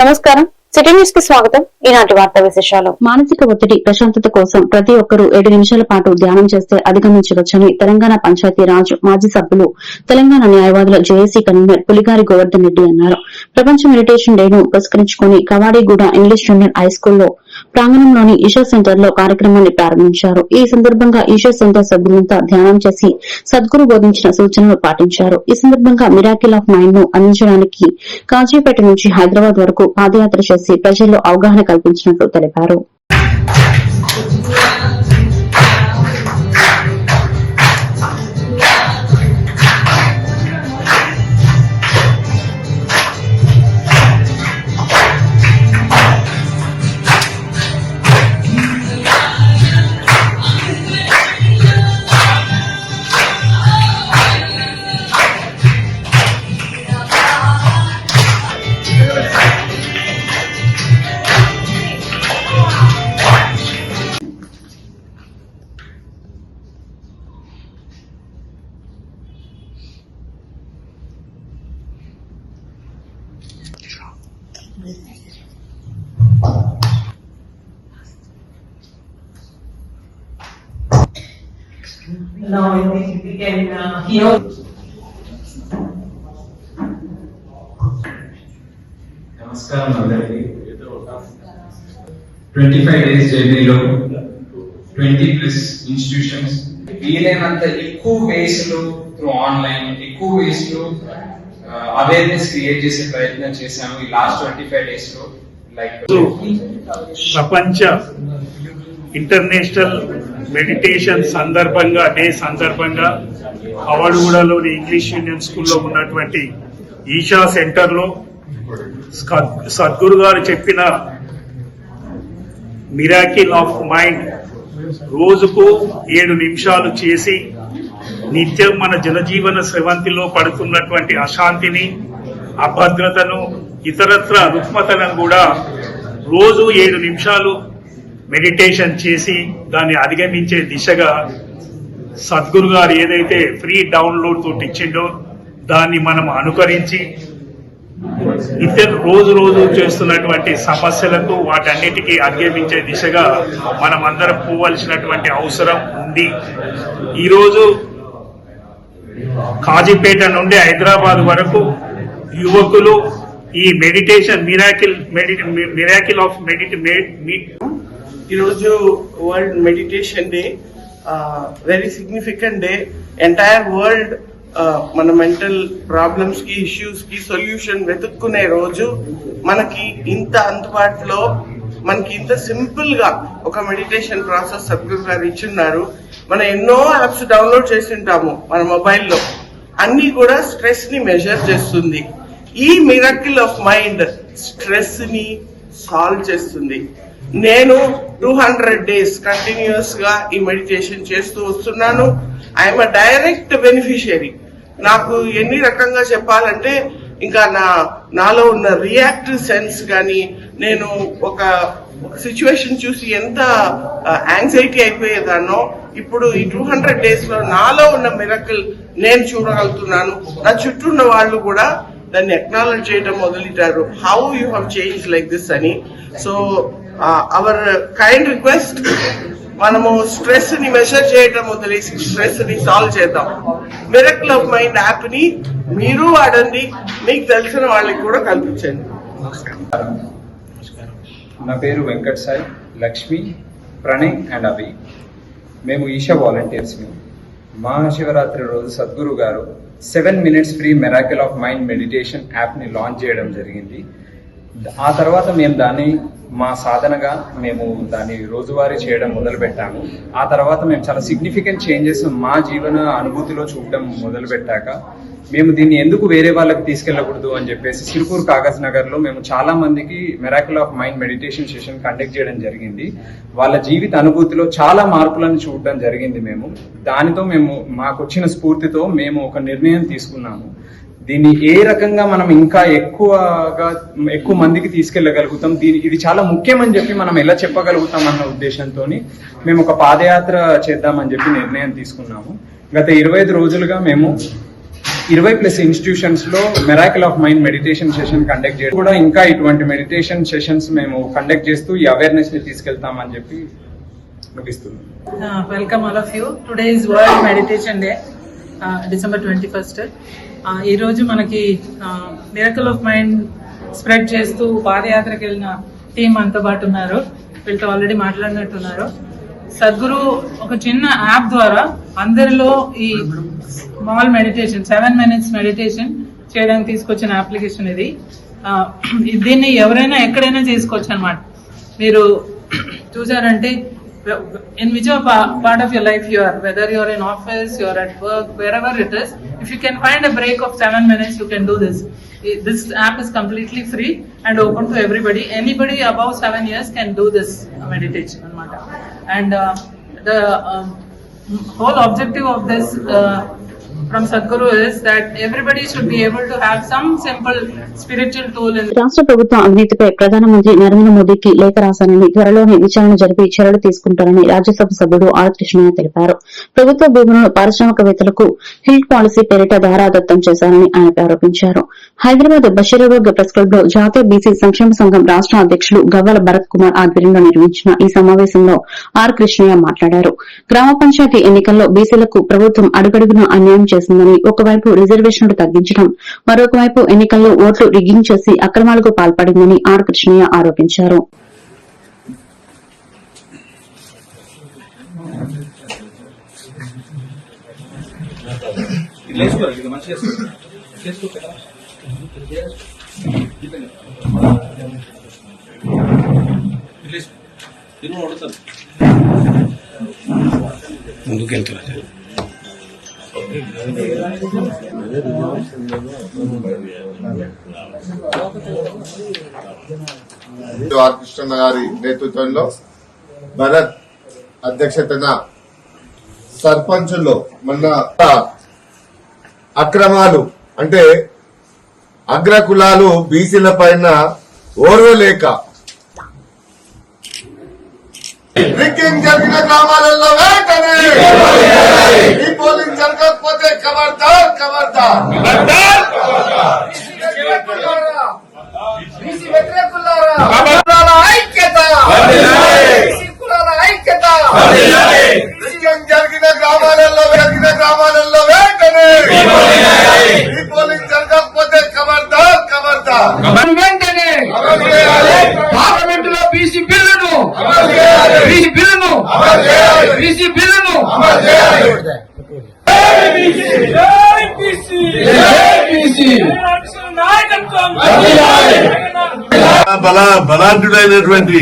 నమస్కారం. సిటీ న్యూస్కి స్వాగతం. ఈనాటి వార్తా విశేషాలు. మానసిక ఒత్తిడి ప్రశాంతత కోసం ప్రతి ఒక్కరూ ఏడు నిమిషాల పాటు ధ్యానం చేస్తే అధిగమించవచ్చని తెలంగాణ పంచాయతీ రాజ్ మాజీ సభ్యులు తెలంగాణ న్యాయవాదుల జేఏసీ కన్వీనర్ పులిగారి గోవర్ధన్ రెడ్డి అన్నారు. ప్రపంచ మెడిటేషన్ డేను పురస్కరించుకుని కవాడిగూడ ఇంగ్లీష్ జూనియర్ హై స్కూల్లో ప్రాంగణంలోని ఈషా సెంటర్లో కార్యక్రమాన్ని ప్రారంభించారు. ఈ సందర్భంగా ఈషా సెంటర్ సభ్యులంతా ధ్యానం చేసి సద్గురు బోధించిన సూచనలు పాటించారు. ఈ సందర్భంగా మిరాకిల్ ఆఫ్ మైండ్ను అందించడానికి కాజీపేట నుంచి హైదరాబాద్ వరకు పాదయాత్ర చేసి ప్రజల్లో అవగాహన కల్పించినట్లు తెలిపారు. Now I think we can uh, hear. నమస్కారం అందరికీ. ట్వంటీ ఫైవ్ డేస్ జర్నీలో ట్వంటీ ప్లస్ ఇన్స్టిట్యూషన్స్. వీలైనంత ఎక్కువ వేస్లో త్రూ ఆన్లైన్ ఎక్కువ వేస్లో అవేర్నెస్ క్రియేట్ చేసే ప్రయత్నం చేశాము ఈ లాస్ట్ ట్వంటీ ఫైవ్ డేస్లో లైక్ ప్రపంచ ఇంటర్నేషనల్ మెడిటేషన్ సందర్భంగా డే సందర్భంగా అవడుగూడలోని ఇంగ్లీష్ యూనియన్ స్కూల్లో ఉన్నటువంటి ఈషా సెంటర్లో సద్గురు గారు చెప్పిన మిరాకిల్ ఆఫ్ మైండ్ రోజుకు ఏడు నిమిషాలు చేసి నిత్యం మన జనజీవన స్రవంతిలో పడుతున్నటువంటి అశాంతిని అభద్రతను ఇతరత్ర రుగ్మతలను కూడా రోజు ఏడు నిమిషాలు మెడిటేషన్ చేసి దాన్ని అధిగమించే దిశగా సద్గురు గారు ఏదైతే ఫ్రీ డౌన్లోడ్ తోటి ఇచ్చిండో దాన్ని మనం అనుకరించి ఇద్దరు రోజు రోజు చేస్తున్నటువంటి సమస్యలకు వాటన్నిటికీ అధిగమించే దిశగా మనం అందరం పోవలసినటువంటి అవసరం ఉంది. ఈరోజు కాజీపేట నుండి హైదరాబాద్ వరకు యువకులు ఈ meditation miracle miracle of meditation ఈరోజు world meditation day very significant day. Entire world మన మెంటల్ ప్రాబ్లమ్స్కి ఇష్యూస్కి సొల్యూషన్ వెతుక్కునే రోజు మనకి ఇంత అందుబాటులో మనకి ఇంత సింపుల్గా ఒక మెడిటేషన్ ప్రాసెస్ సద్గురు గారు ఇచ్చున్నారు. మనం ఎన్నో యాప్స్ డౌన్లోడ్ చేసి ఉంటాము మన మొబైల్లో అన్ని కూడా స్ట్రెస్ని మెజర్ చేస్తుంది. ఈ మిరకిల్ ఆఫ్ మైండ్ స్ట్రెస్ని సాల్వ్ చేస్తుంది. నేను టూ హండ్రెడ్ డేస్ కంటిన్యూస్గా ఈ మెడిటేషన్ చేస్తూ వస్తున్నాను. ఐఎమ్ అ డైరెక్ట్ బెనిఫిషియరీ నాకు ఎన్ని రకంగా చెప్పాలంటే ఇంకా నా నాలో ఉన్న రియాక్టివ్ సెన్స్ కానీ నేను ఒక ఒక సిచ్యువేషన్ చూసి ఎంత యాంగ్జైటీ అయిపోయేదానో ఇప్పుడు ఈ టూ హండ్రెడ్ డేస్లో నాలో ఉన్న మిరకల్ నేను చూడగలుగుతున్నాను. నా చుట్టూ ఉన్న వాళ్ళు కూడా దాన్ని ఎక్నాలజ్ చేయడం మొదలెట్టారు. How you have change like this అని సో అవర్ కైండ్ రిక్వెస్ట్ మనము స్ట్రెస్ని మెషర్ చేయడం వదిలేసి స్ట్రెస్ని సాల్వ్ చేద్దాం. మిరకుల్ ఆఫ్ మైండ్ యాప్ని మీరు వాడండి మీకు తెలిసిన వాళ్ళకి కూడా కల్పించండి. నా పేరు వెంకట్ సాయి లక్ష్మి ప్రణయ్ అండ్ అభి. మేము ఈషా వాలంటీర్స్ మహాశివరాత్రి రోజు సద్గురు గారు seven minutes free miracle of mind meditation యాప్ని లాంచ్ చేయడం జరిగింది. ఆ తర్వాత మేము దాన్ని మా సాధనగా మేము దాన్ని రోజువారీ చేయడం మొదలు పెట్టాము ఆ తర్వాత మేము చాలా సిగ్నిఫికెంట్ చేంజెస్ మా జీవన అనుభూతిలో చూడడం మొదలు పెట్టాక మేము దీన్ని ఎందుకు వేరే వాళ్ళకి తీసుకెళ్ళకూడదు అని చెప్పేసి సిరుపూర్ కాగజ్ నగర్లో మేము చాలా మందికి miracle of mind meditation session conduct చేయడం జరిగింది. వాళ్ళ జీవిత అనుభూతిలో చాలా మార్పులను చూడడం జరిగింది మేము. దానితో మేము మాకు వచ్చిన స్ఫూర్తితో మేము ఒక నిర్ణయం తీసుకున్నాము. దీన్ని ఏ రకంగా మనం ఇంకా ఎక్కువగా ఎక్కువ మందికి తీసుకెళ్ళగలుగుతాం? దీని ఇది చాలా ముఖ్యమని చెప్పి మనం ఎలా చెప్పగలుగుతాం అన్న ఉద్దేశంతో మేము ఒక పాదయాత్ర చేద్దామని చెప్పి నిర్ణయం తీసుకున్నాము. గత ఇరవై ఐదు రోజులుగా మేము ఇరవై plus ఇన్స్టిట్యూషన్స్లో miracle of mind meditation session conduct చేయడం కూడా ఇంకా ఇటువంటి మెడిటేషన్ సెషన్స్ మేము కండక్ట్ చేస్తూ ఈ అవేర్నెస్ని తీసుకెళ్తామని చెప్పి welcome Uh, welcome all of you. Today is World Meditation Day, uh, 21st. Uh, ఈ రోజు మనకి మిరకల్ ఆఫ్ మైండ్ స్ప్రెడ్ చేస్తూ పాదయాత్రకు వెళ్ళిన టీం అంతా పాటు ఉన్నారు. వీళ్ళతో ఆల్రెడీ మాట్లాడినట్టున్నారు. సద్గురు ఒక చిన్న యాప్ ద్వారా అందరిలో ఈ small meditation seven minutes meditation చేయడానికి తీసుకొచ్చిన అప్లికేషన్ ఇది. దీన్ని ఎవరైనా ఎక్కడైనా చేసుకోవచ్చు అనమాట మీరు చూసారంటే in whichever pa- part of your life you are, whether you're in office, you're at work, wherever it is, if you can find a break of seven minutes, you can do this. This app is completely free and open to everybody. Anybody above seven years can do this meditation. And uh, the um, whole objective of this uh, from Sadhguru is that everybody should be able to have some simple spiritual tool in రాష్ట్ర ప్రభుత్వం అవినీతిపై ప్రధానమంత్రి నరేంద్ర మోదీకి లేఖ రాశానని త్వరలోనే విచారణ జరిపి చర్యలు తీసుకుంటారని రాజ్యసభ సభ్యుడు ఆర్ కృష్ణయ్య తెలిపారు. ప్రభుత్వ భూములను పారిశ్రామికవేత్తలకు హిల్ పాలసీ పేరిట దారాదత్తం చేశారని ఆయన ఆరోపించారు. హైదరాబాద్ బషీరాబాద్ ప్రెస్ క్లబ్లో జాతీయ బీసీ సంక్షేమ సంఘం రాష్ట్ర అధ్యక్షులు గవ్వల భరత్ కుమార్ ఆధ్వర్యంలో నిర్వహించిన ఈ సమావేశంలో ఆర్ కృష్ణయ్య మాట్లాడారు. గ్రామ పంచాయతీ ఎన్నికల్లో బీసీలకు ప్రభుత్వం అడుగడుగున అన్యాయం చేసిందని ఒకవైపు రిజర్వేషన్లు తగ్గించడం మరొక వైపు ఎన్నికల్లో ఓట్లు రిగ్గింగ్ చేసి అక్రమాలకు పాల్పడిందని ఆర్ కృష్ణయ్య ఆరోపించారు. ఆర్ కృష్ణ గారి నేతృత్వంలో భరత్ అధ్యక్షతన సర్పంచుల్లో మొన్న అక్రమాలు అంటే అగ్ర కులాలు బీసీల పైన ఓర్వలేక రిగ్గింగ్ జరిగిన గ్రామాలలో వెంటనే పోలింగ్ జరగకపోతే ఖబర్దార్ ఖబర్దార్ బీసీ వ్యతిరేకులారా? కులాల ఐక్యత. బీసీ కులాల ఐక్యత. జరిగిన గ్రామాలలో జరిగిన గ్రామాలలో వెంటనే. ఈ పోలింగ్ జరగకపోతే ఖబర్దార్ ఖబర్దార్ వెంటనే. పార్లమెంట్లో బీసీ బిల్లును. బీసీ బిల్లును. అమలు చేయాలి. బీసీ బిల్లును. బల బలాఢ్యుడైనటువంటి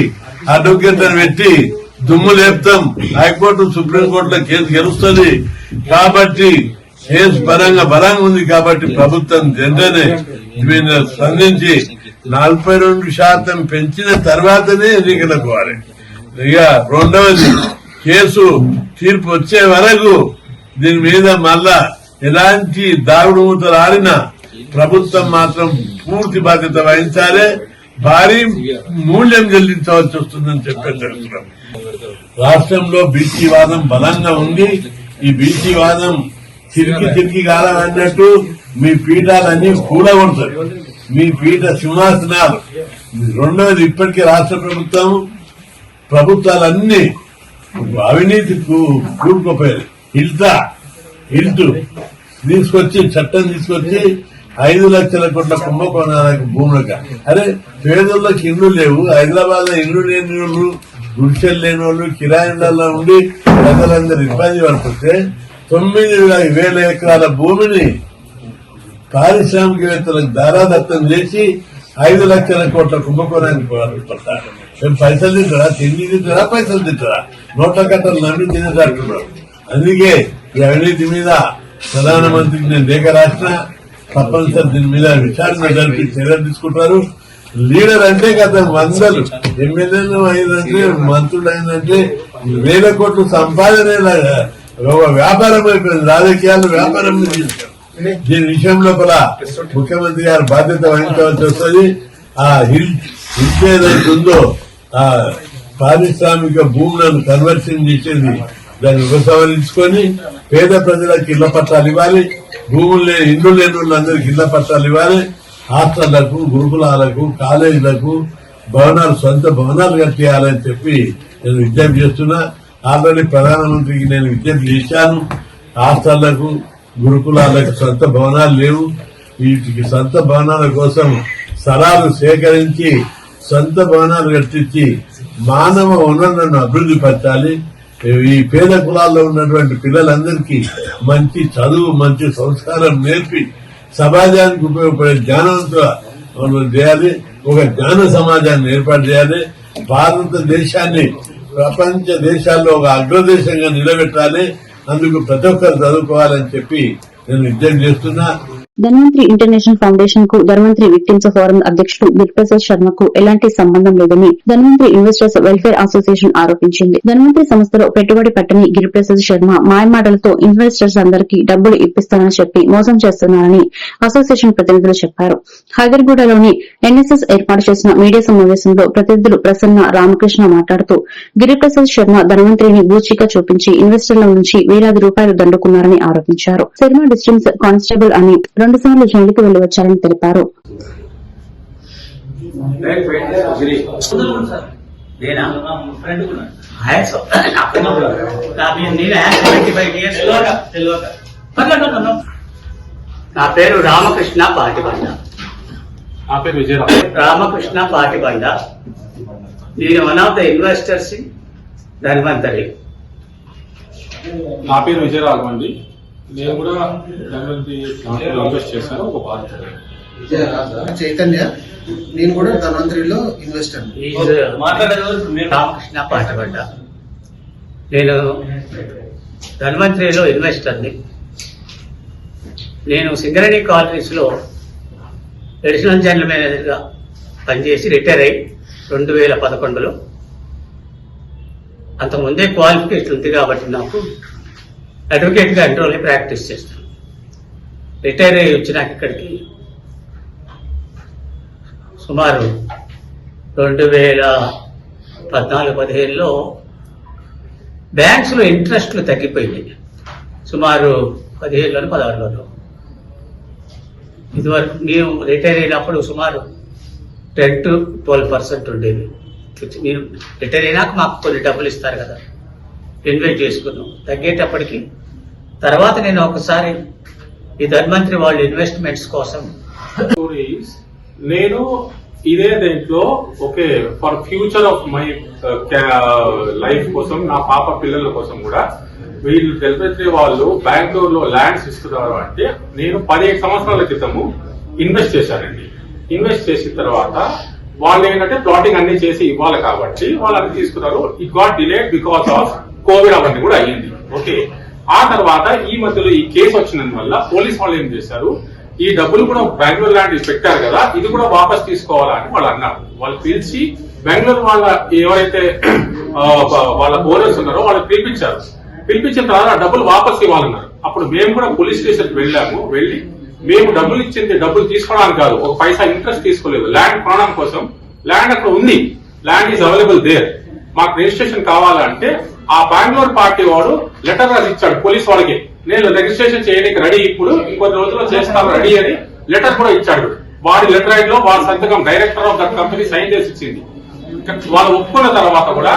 అడ్వకేట్ పెట్టి దుమ్ము లేపుతాం. హైకోర్టు సుప్రీంకోర్టులో కేసు గెలుస్తుంది. కాబట్టి కేసు పరంగా బలంగా ఉంది కాబట్టి ప్రభుత్వం వెంటనే దీన్ని స్పందించి నలభై రెండు శాతం పెంచిన తర్వాతనే ఎన్నికలకు పోవాలి. ఇక రెండవది కేసు తీర్పు వచ్చే వరకు దీని మీద మళ్ళా ఎలాంటి దాగుడు మూతలు ఆడినా ప్రభుత్వం మాత్రం పూర్తి బాధ్యత వహించాలి. భారీ మూల్యం చెల్లించవలసి వస్తుందని చెప్పారు జరుగుతున్నాం రాష్ట్రంలో బీసీ వాదం బలంగా ఉంది. ఈ బీసీ వాదం తిరిగి తిరిగి కాలన్నట్టు మీ పీఠాలన్నీ కూడగొడతారు మీ పీఠ సింహాసనాలు. రెండవది ఇప్పటికే రాష్ట్ర ప్రభుత్వం ప్రభుత్వాలన్నీ అవినీతి కూ- ఇల్తా ఇల్టు తీసుకొచ్చి చట్టం తీసుకొచ్చి ఐదు లక్షల కోట్ల కుంభకోణాలకు భూములక అరే పేదోళ్ళకి ఇండ్లు లేవు హైదరాబాద్లో ఇండ్లు లేని వాళ్ళు గుడిసెలు లేని వాళ్ళు కిరాయిలలో ఉండి ప్రజలందరూ ఇబ్బంది పడుతుంటే తొమ్మిది వేల ఎకరాల భూమిని పారిశ్రామికవేత్తలకు దారాదత్తం చేసి ఐదు లక్షల కోట్ల కుంభకోణానికి పడతారు మేము పైసలు తింటారా? తిండి తింటారా? పైసలు తింటారా? నోట్ల కట్టలు నమ్మి తినేటట్టున్నారు అందుకే ఈ అవినీతి మీద ప్రధానమంత్రికి నేను లేఖ రాసిన తప్పనిసరి దీని మీద విచారణ జరిపి చర్యలు తీసుకుంటారు. లీడర్ అంటే కదా వందలు ఎమ్మెల్యేలు అయిందంటే మంత్రులు అయిందంటే వేల కోట్లు సంపాదనే ఒక వ్యాపారం అయిపోయింది రాజకీయాలు వ్యాపారం దీని విషయం లోపల ముఖ్యమంత్రి గారు బాధ్యత వహించవలసి వస్తుంది. ఆ హిల్ హిల్స్ ఏదైతే ఉందో ఆ పారిశ్రామిక భూములను కన్వర్షన్ చేసేది దాన్ని ఉపసంహరించుకొని పేద ప్రజలకు ఇళ్ళ పట్టాలు ఇవ్వాలి. భూములు ఇల్లు లేని వాళ్ళందరికీ ఇళ్ళ పట్టాలు ఇవ్వాలి. హాస్టళ్ళకు గురుకులాలకు కాలేజీలకు భవనాలు సొంత భవనాలు కట్టేయాలని చెప్పి నేను విజ్ఞప్తి చేస్తున్నా. ఆల్రెడీ ప్రధానమంత్రికి నేను విజ్ఞప్తి చేశాను. హాస్టళ్ళకు గురుకులాలకు సొంత భవనాలు లేవు. వీటికి సొంత భవనాల కోసం స్థలాలు సేకరించి సొంత భవనాలు కట్టించి మానవ వనరులను అభివృద్ధి పరచాలి. ఈ పేద కులాల్లో ఉన్నటువంటి పిల్లలందరికీ మంచి చదువు మంచి సంస్కారం నేర్పి సమాజానికి ఉపయోగపడే జ్ఞానవంతులు చేయాలి. ఒక జ్ఞాన సమాజాన్ని ఏర్పాటు చేయాలి. భారతదేశాన్ని ప్రపంచ దేశాల్లో ఒక అగ్రదేశంగా నిలబెట్టాలి. అందుకు ప్రతి ఒక్కరు చదువుకోవాలని చెప్పి నేను విజ్ఞప్తి చేస్తున్నా. ధన్వంతరి ఇంటర్నేషనల్ ఫౌండేషన్కు ధన్వంతరి విక్టిమ్స్ ఫోరం అధ్యక్షుడు గిరిప్రసాద్ శర్మకు ఎలాంటి సంబంధం లేదని ధన్వంతరి ఇన్వెస్టర్స్ వెల్ఫేర్ అసోసియేషన్ ఆరోపించింది. ధన్వంతరి సంస్థలో పెట్టుబడి పెట్టని గిరిప్రసాద్ శర్మ మాయమాటలతో ఇన్వెస్టర్స్ అందరికీ డబ్బులు ఇప్పిస్తానని చెప్పి మోసం చేస్తున్నారని అసోసియేషన్ ప్రతినిధులు చెప్పారు. హైదర్గూడలోని ఎన్ఎస్ఎస్ ఏర్పాటు చేసిన మీడియా సమావేశంలో ప్రతినిధులు ప్రసన్న రామకృష్ణ మాట్లాడుతూ గిరిప్రసాద్ శర్మ ధన్వంతరిని బూచిగా చూపించి ఇన్వెస్టర్ల నుంచి వేలాది రూపాయలు దండుకున్నారని ఆరోపించారు. శర్మ డిస్టిమ్స్ కానిస్టేబుల్ అని రెండుసార్లు జైలుకు వెళ్ళి వచ్చారని తెలిపారు నా పేరు రామకృష్ణ పాటిబండ. నా పేరు విజయరావు. రామకృష్ణ పాటిబండ. నేను one of the investors Dhanvantari నా పేరు విజయరాఘవ్ అండి నేను కూడా ఇన్వెస్ట్ చేశాను ఒక బాధ్యత చైతన్య నేను కూడా ధన్వంతరిలో ఇన్వెస్టర్ రామకృష్ణ పాటిబండ నేను ధన్వంతరిలో ఇన్వెస్టర్ని నేను సింగరేణి కాలనీస్లో అడిషనల్ జనరల్ మేనేజర్గా పనిచేసి రిటైర్ అయ్యి రెండు వేల పదకొండులో అంతకుముందే క్వాలిఫికేషన్ ఉంది కాబట్టి నాకు అడ్వకేట్గా ఎన్రోల్ ప్రాక్టీస్ చేస్తాను రిటైర్ అయ్యి వచ్చినాక ఇక్కడికి సుమారు రెండు వేల పద్నాలుగు పదిహేనులో బ్యాంక్స్లో ఇంట్రెస్ట్లు తగ్గిపోయింది సుమారు పదిహేనులోను పదహారులోను. ఇదివరకు మేము రిటైర్ అయినప్పుడు సుమారు టెన్ టు ట్వెల్వ్ పర్సెంట్ ఉండేది. మీరు రిటైర్ అయినాక మాకు కొన్ని డబ్బులు ఇస్తారు కదా. ఇన్వెస్ట్ చేసుకున్నాం. తగ్గేటప్పటికి తర్వాత నేను ఒకసారి ఈ ధన్వంతరి వాళ్ళ ఇన్వెస్ట్మెంట్స్ కోసం నేను ఇదే దేంట్లో okay for future of my life కోసం నా పాప పిల్లల కోసం కూడా వీళ్ళు తెలిపే వాళ్ళు బెంగళూరులో ల్యాండ్స్ ఇస్తున్నారు అంటే నేను పదిహేను సంవత్సరాల క్రితము ఇన్వెస్ట్ చేశానండి. ఇన్వెస్ట్ చేసిన తర్వాత వాళ్ళు ఏంటంటే ప్లాటింగ్ అన్ని చేసి ఇవ్వాలి కాబట్టి వాళ్ళు అది తీసుకున్నారు. It got delayed because of covid అవన్నీ కూడా అయ్యింది. ఓకే. ఆ తర్వాత ఈ మధ్యలో ఈ కేసు వచ్చినందువల్ల పోలీస్ వాళ్ళు ఏం చేశారు? ఈ డబ్బులు కూడా బెంగళూరు లాంటివి పెట్టారు కదా ఇది కూడా వాపస్ తీసుకోవాలని వాళ్ళు అన్నారు. వాళ్ళు పిలిచి బెంగళూరు వాళ్ళ ఎవరైతే వాళ్ళ ఓనర్స్ ఉన్నారో వాళ్ళు పిలిపించారు. పిలిపించిన తర్వాత డబ్బులు వాపస్ ఇవ్వాలన్నారు. అప్పుడు మేము కూడా పోలీస్ స్టేషన్ వెళ్ళాము. వెళ్ళి మేము డబ్బులు ఇచ్చింది డబ్బులు తీసుకోవడానికి కాదు ఒక పైసా ఇంట్రెస్ట్ తీసుకోలేదు. ల్యాండ్ కొనడం కోసం ల్యాండ్ అక్కడ ఉంది. Land is available there. మాకు రిజిస్ట్రేషన్ కావాలంటే ఆ బెంగళూరు పార్టీ వాడు లెటర్ రాసి ఇచ్చాడు పోలీస్ వాళ్ళకి నేను రిజిస్ట్రేషన్ చేయడానికి రెడీ ఇప్పుడు ఇంకొన్ని రోజుల్లో చేస్తాను రెడీ అని లెటర్ కూడా ఇచ్చాడు. వాడి లెటర్ రైడ్లో వాడి సంతకం director of that company sign చేసి ఇచ్చింది. వాళ్ళు ఒప్పుకున్న తర్వాత కూడా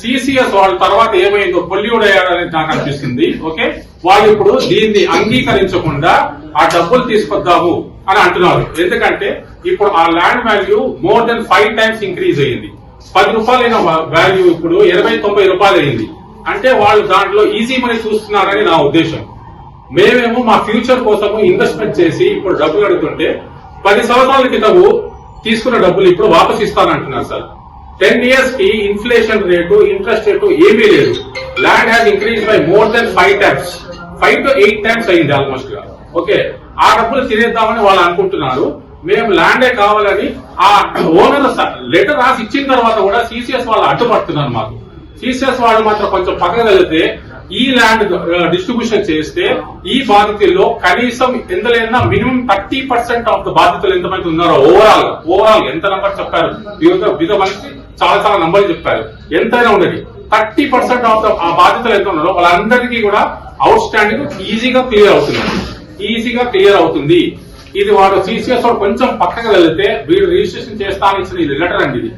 సిసిఎస్ వాళ్ళ తర్వాత ఏమైందో పొల్యూడ్ అయ్యాడని నాకు అనిపిస్తుంది ఓకే? వాళ్ళు ఇప్పుడు దీన్ని అంగీకరించకుండా ఆ డబ్బులు తీసుకొద్దాము అని అంటున్నారు. ఎందుకంటే ఇప్పుడు ఆ land value more than five times increase అయ్యింది. పది రూపాయలైన వాల్యూ ఇప్పుడు ఇరవై తొంభై రూపాయలు అయింది అంటే వాళ్ళు దాంట్లో ఈజీ మనీ చూస్తున్నారని నా ఉద్దేశం. మేమేమో మా ఫ్యూచర్ కోసము ఇన్వెస్ట్మెంట్ చేసి ఇప్పుడు డబ్బులు అడుగుతుంటే పది సంవత్సరాల క్రితము తీసుకున్న డబ్బులు ఇప్పుడు వాపస్ ఇస్తానంటున్నారు సార్. టెన్ ఇయర్స్కి ఇన్ఫ్లేషన్ రేటు ఇంట్రెస్ట్ రేటు ఏమీ లేదు. Land has increase by more than five times five to eight times అయింది ఆల్మోస్ట్గా. ఓకే ఆ డబ్బులు తినేద్దామని వాళ్ళు అనుకుంటున్నారు. మేము ల్యాండే కావాలని ఆ ఓనర్ లెటర్ రాసి ఇచ్చిన తర్వాత కూడా సిసిఎస్ వాళ్ళు అడ్డుపడుతున్నారు మాకు. సిసిఎస్ వాళ్ళు మాత్రం కొంచెం పక్కన వెళితే ఈ ల్యాండ్ డిస్ట్రిబ్యూషన్ చేస్తే ఈ బాధితుల్లో కనీసం ఎంత లేదా minimum thirty percent of the బాధితులు ఎంతమంది ఉన్నారో ఓవరాల్ ఓవరాల్ ఎంత నంబర్ చెప్పారు? వివిధ వివిధ చాలా చాలా నంబర్లు చెప్పారు. ఎంతైనా ఉండదు. థర్టీ పర్సెంట్ ఆఫ్ ద ఆ బాధితులు ఎంత ఉన్నారో వాళ్ళందరికీ కూడా అవుట్ స్టాండింగ్ ఈజీగా క్లియర్ అవుతున్నారు ఈజీగా క్లియర్ అవుతుంది. ఇది వాడు సిసిఎస్ వాడు కొంచెం పక్కకు వెళ్తే వీడు రిజిస్ట్రేషన్ చేస్తా అని ఇచ్చిన ఇది లెటర్ అండి ఇది.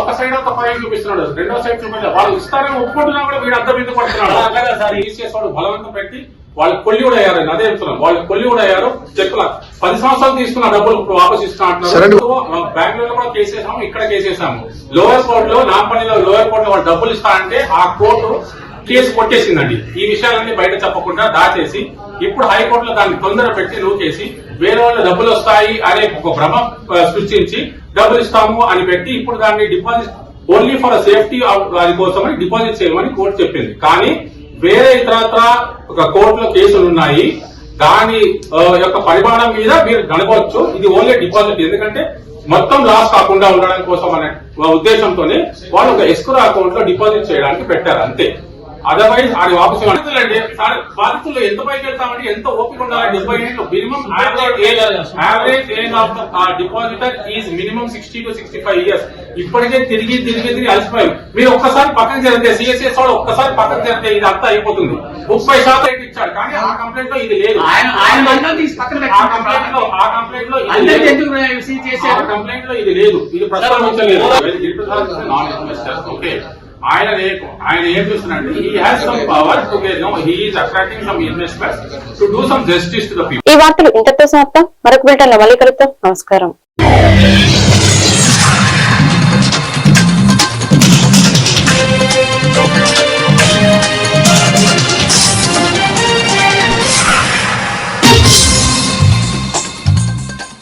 ఒక సైడ్ ఒక ఫైల్ చూపిస్తున్నాడు. రెండో సైడ్ చూపించాడు వాళ్ళు ఇస్తారని ఒప్పుకుంటున్నా కూడా వీడు అర్థం ఎందుకు పడుతున్నాడు? సార్. ఈసీఎస్ వాడు బలవంతం పెట్టి వాళ్ళు కొల్లి కూడా అయ్యారు. అదే చెప్తున్నాను. వాళ్ళు కొల్లి కూడా అయ్యారు. చెక్కుల పది సంవత్సరాలు తీసుకున్న డబ్బులు ఇప్పుడు వాపస్ ఇస్తున్నా అంటున్నారు. బెంగళూరులో కూడా కేసేసాము ఇక్కడ కేసేసాము లోయర్ కోర్టు లో నాంపల్లిలో లోయర్ కోర్టు లో వాళ్ళు డబ్బులు ఇస్తా అంటే ఆ కోర్టు కేసు కొట్టేసిందండి. ఈ విషయాలన్నీ బయట చెప్పకుండా దాచేసి ఇప్పుడు హైకోర్టులో దాన్ని తొందర పెట్టి నూకేసి వేరే వాళ్ళు డబ్బులు వస్తాయి అనే ఒక భ్రమ సృష్టించి డబ్బులు ఇస్తాము అని పెట్టి ఇప్పుడు దాన్ని డిపాజిట్ ఓన్లీ ఫర్ సేఫ్టీ దాని కోసమని డిపాజిట్ చేయమని కోర్టు చెప్పింది. కానీ వేరే ఇతరత్ర ఒక కోర్టులో కేసులు ఉన్నాయి. దాని యొక్క పరిమాణం మీద మీరు గడపవచ్చు ఇది ఓన్లీ డిపాజిట్. ఎందుకంటే మొత్తం లాస్ కాకుండా ఉండడం కోసం అనే ఉద్దేశంతోనే వాళ్ళు ఒక ఎస్కుర అకౌంట్లో డిపాజిట్ చేయడానికి పెట్టారు. అంతే. అదర్వైజ్ అది వాపసు బాధితులండి సార్ బాధితులు ఎంత పైకి వెళ్తామంటే ఎంత ఓపిక ఉండాలి? డెబ్బై ఏళ్ళు minimum average age of depositor is minimum sixty to sixty five years ఇప్పటికే తిరిగి తిరిగి తిరిగి అలసిపోయారు మీరు ఒక్కసారి పక్కన జరిగితే సిఎస్ఎస్ వాడు ఒక్కసారి పక్కన జరిగితే ఇది అంతా అయిపోతుంది. ముప్పై శాతం రేట్ ఇచ్చాడు కానీ ఆ కంప్లైంట్లో ఇది లేదు. ఆ కంప్లైంట్లో ఆ కంప్లైంట్లో కంప్లైంట్లో ఇది లేదు. ఇది ఇన్వెస్టర్ ఓకే ఆయన రేపు ఆయన ఏం చూస్తున్నాడు? He has some power to get no he is attracting some investors to do some justice to the people ఈ వార్తలు ఇంతటితో సమాప్తం. మరొక బిల్టన్ మళ్ళీ కలుద్దాం. నమస్కారం.